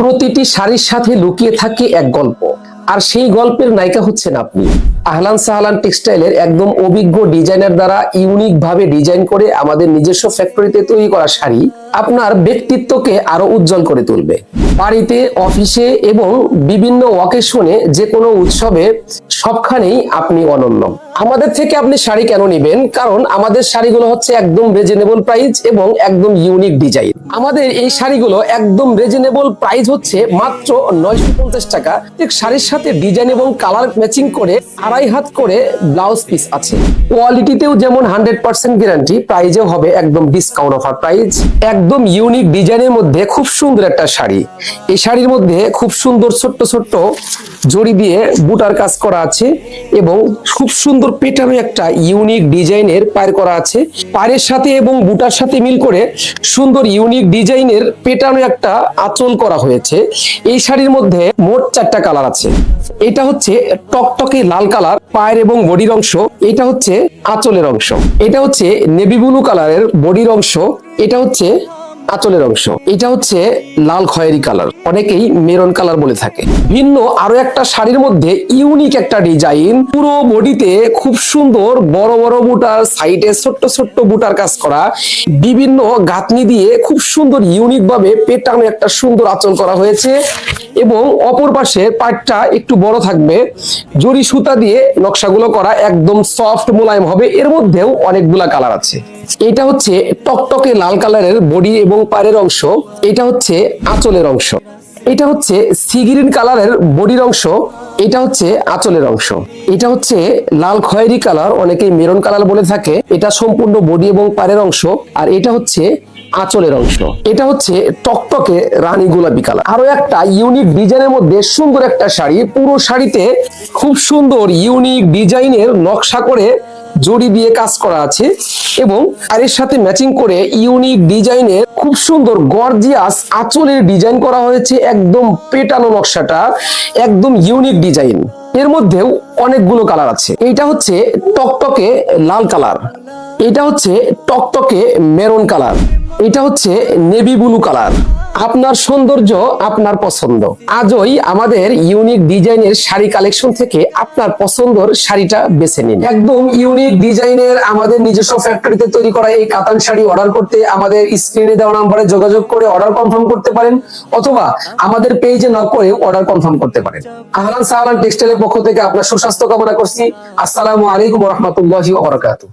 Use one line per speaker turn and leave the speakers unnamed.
প্রতিটি শাড়ির সাথে লুকিয়ে থাকে এক গল্প। আর সেই গল্পের নায়িকা হচ্ছেন আপনি। আহলান সাহলান টেক্সটাইলের একদম অভিজ্ঞ ডিজাইনার দ্বারা ইউনিক ভাবে ডিজাইন করে আমাদের নিজস্ব ফ্যাক্টরিতে তৈরি করা শাড়ি আপনার ব্যক্তিত্বকে আরও উজ্জ্বল করে তুলবে। বাড়িতে, অফিসে এবং বিভিন্ন ওয়াকেশনে যে কোনো উৎসবে সবখানেই আপনি অনন্য। আমাদের থেকে আপনি শাড়ি কেন নেবেন? কারণ আমাদের শাড়িগুলো হচ্ছে একদম রিজনেবল প্রাইস এবং একদম ইউনিক ডিজাইন আমাদের এই শাড়িগুলো একদম রিজনেবল প্রাইস হচ্ছে মাত্র নয়শো পঞ্চাশ টাকা। ঠিক শাড়ির সাথে ডিজাইন এবং কালার ম্যাচিং করে আড়াই হাত করে ব্লাউজ পিস আছে। কোয়ালিটিতেও যেমন হান্ড্রেড পার্সেন্ট গ্যারান্টি প্রাইজেও হবে একদম ডিসকাউন্ট অফার প্রাইস একদম ইউনিক ডিজাইনের মধ্যে খুব সুন্দর একটা শাড়ি। এই শাড়ির মধ্যে খুব সুন্দর ছোট্ট ছোট্ট জড়ি দিয়ে বুটার কাজ করা আছে এবং খুব সুন্দর পেটানো একটা ইউনিক ডিজাইনের পায়ের করা আছে। পায়ের সাথে এবং বুটার সাথে মিল করে সুন্দর ইউনিক ডিজাইনের পেটানো একটা আঁচল করা হয়েছে। এই শাড়ির মধ্যে মোট চারটা কালার আছে। এটা হচ্ছে টকটকে লাল কালার পায়ের এবং বডির অংশ। এটা হচ্ছে আঁচলের অংশ। এটা হচ্ছে নেভি ব্লু কালারের বডির অংশ। এটা হচ্ছে আঁচলের অংশ। এটা হচ্ছে লাল খয়েরি কালার। অনেকেই মেরন কালার বলে থাকে। ভিন্ন আরও একটা শাড়ির মধ্যে ইউনিক একটা ডিজাইন। পুরো বডিতে খুব সুন্দর বড় বড় বুটার, সাইডে ছোট্ট ছোট্ট বুটার কাজ করা। বিভিন্ন গাঁথনি দিয়ে খুব সুন্দর ইউনিক ভাবে পেটানো একটা সুন্দর আঁচল করা হয়েছে। এবং অপর পাশে পাটটা একটু বড় থাকবে। জরি সুতা দিয়ে নকশাগুলো করা একদম সফট মোলায়েম হবে। এর মধ্যেও অনেকগুলা কালার আছে। এটা হচ্ছে টকটকে লাল কালারের বডি এবং পায়ের অংশ, এটা হচ্ছে আঁচলের অংশ। এটা হচ্ছে সিগ্রিন কালারের বডির অংশ, এটা হচ্ছে আঁচলের অংশ। এটা হচ্ছে লাল খয়েরি কালার, অনেকেই মেরুন কালার বলে থাকে। এটা সম্পূর্ণ বডি এবং পায়ের অংশ, আর এটা হচ্ছে আঁচলের অংশ। এটা হচ্ছে টকটকে রানী গোলাপি কালার। আরও একটা ইউনিক ডিজাইনের মধ্যে সুন্দর একটা শাড়ি। পুরো শাড়িতে খুব সুন্দর, ইউনিক ডিজাইনের নকশা করে জড়ি দিয়ে কাজ করা আছে এবং আর এর সাথে ম্যাচিং করে ইউনিক ডিজাইনের খুব সুন্দর গর্জিয়াস আঁচলের ডিজাইন করা হয়েছে একদম পেটানো নকশাটা, একদম ইউনিক ডিজাইন এর মধ্যেও অনেকগুলো কালার আছে। এইটা হচ্ছে টকটকে লাল কালার এটা হচ্ছে টকটকে মেরুন কালার এটা হচ্ছে নেভি ব্লু কালার আপনার সৌন্দর্য আপনার পছন্দ। আজই আমাদের ইউনিক ডিজাইনের শাড়ি কালেকশন থেকে আপনার পছন্দর শাড়িটা বেছে নিন। একদম ইউনিক ডিজাইনের আমাদের নিজস্ব ফ্যাক্টরিতে তৈরি করা এই কাতান শাড়ি অর্ডার করতে আমাদের স্ক্রিনে দেওয়া নাম্বারে যোগাযোগ করে অর্ডার কনফার্ম করতে পারেন অথবা আমাদের পেজে নক করে অর্ডার কনফার্ম করতে পারেন। আহলান সাহলান টেক্সটাইলের পক্ষ থেকে আপনার সুস্বাস্থ্য কামনা করছি। আসসালামু আলাইকুম রহমতুল্লাহি ওয়া বারাকাতুহু।